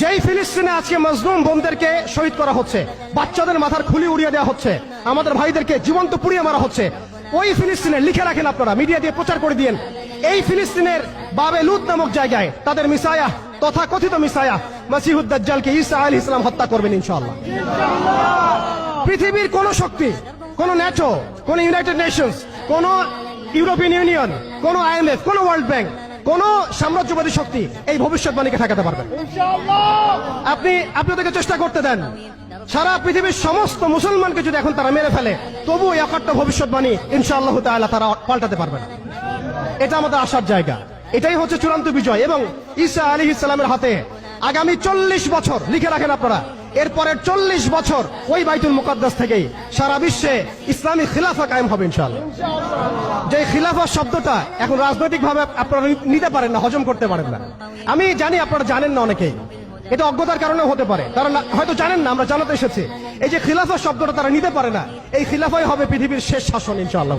যেই ফিলিস্তিনে আজকে মজলুম বোনদেরকে শহীদ করা হচ্ছে, বাচ্চাদের মাথার খুলি উড়িয়ে দেওয়া হচ্ছে, আমাদের ভাইদেরকে জীবন্ত পুড়িয়ে মারা হচ্ছে, ওই ফিলিস্তিনে লিখে রাখেন আপনারা, মিডিয়া দিয়ে প্রচার করে দিয়েন। এই ফিলিস্তিনের বাবে লুত নামক জায়গায় তাদের মিসায়া তথা কথিত মিসায়া মাসিহুদ্দাজ্জালকে ঈসা আল ইসলাম হত্যা করবেন ইনশাল্লাহ পৃথিবীর কোন শক্তি, কোন ন্যাটো, কোন ইউনাইটেড নেশনস, কোন ইউরোপিয়ান ইউনিয়ন, কোন আইএমএফ কোন ওয়ার্ল্ড ব্যাংক কোন সাম্রাজ্যবাদী শক্তি এই ভবিষ্যৎবাণীকে ঠেকাতে পারবে আপনি আপনি ওদেরকে চেষ্টা করতে দেন। সারা পৃথিবীর সমস্ত মুসলমানকে যদি এখন তারা মেরে ফেলে তবু এই অকাট্য ভবিষ্যৎবাণী ইনশাআল্লাহ তাআলা তারা পাল্টাতে পারবে না। এটা আমাদের আসার জায়গা। এটাই হচ্ছে চূড়ান্ত বিজয়। এবং ঈসা আলী ইসলামের হাতে আগামী চল্লিশ বছর লিখে রাখেন আপনারা এরপরের চল্লিশ বছর ওই বাইতুল মুকদ্দাস থেকেই সারা বিশ্বে ইসলামী খিলাফা কায়েম হবে যে খিলাফা শব্দটা এখন রাজনৈতিক ভাবে আপনারা নিতে পারেন না, হজম করতে পারেন না। আমি জানি আপনারা জানেন না অনেকেই। এটা অজ্ঞতার কারণে হতে পারে। তারা হয়তো জানেন না, আমরা জানাতে এসেছি। এই যে খিলাফা শব্দটা তারা নিতে পারে না, এই খিলাফাই হবে পৃথিবীর শেষ শাসন ইনশাআল্লাহ।